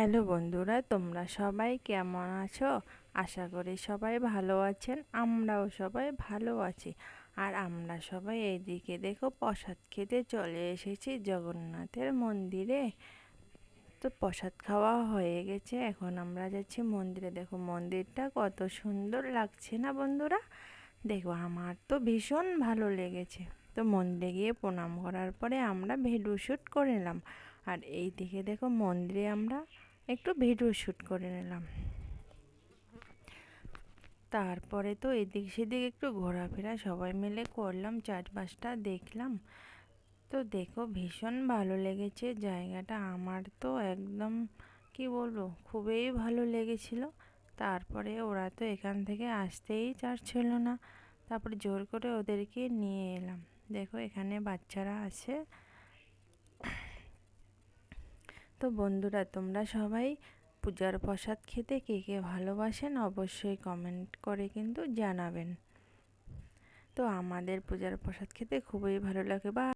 Hello বন্ধুরা, তোমরা সবাই কেমন আছো? আশা করি সবাই ভালো আছেন, আমরাও সবাই ভালো আছি। আর আমরা সবাই এইদিকে দেখো প্রসাদ খেতে চলে এসেছি জগন্নাথের মন্দিরে। তো প্রসাদ খাওয়া হয়ে গেছে, এখন আমরা যাচ্ছি মন্দিরে। দেখো মন্দিরটা কত সুন্দর লাগছে না বন্ধুরা? দেখো আমার তো ভীষণ ভালো লেগেছে। তো মন্দিরে গিয়ে প্রণাম করার পরে আমরা ভিডিও শ্যুট করে নিলাম। আর এই দিকে দেখো মন্দিরে আমরা একটু ভিডিও শ্যুট করে নিলাম। তারপরে তো এদিক সেদিক একটু ঘোরাফেরা সবাই মিলে করলাম, চারপাশটা দেখলাম। তো দেখো ভীষণ ভালো লেগেছে জায়গাটা, আমার তো একদম কি বলব, খুবই ভালো লেগেছিল। তারপরে ওরা তো এখান থেকে আসতেই চাচ্ছিল না, তারপরে জোর করে ওদেরকে নিয়ে এলাম। দেখো এখানে বাচ্চারা আছে। তো বন্ধুরা, তোমরা সবাই পূজার প্রসাদ খেতে কে কে ভালোবাসেন অবশ্যই কমেন্ট করে কিন্তু জানাবেন। তো আমাদের পূজার প্রসাদ খেতে খুবই ভালো লাগে। বা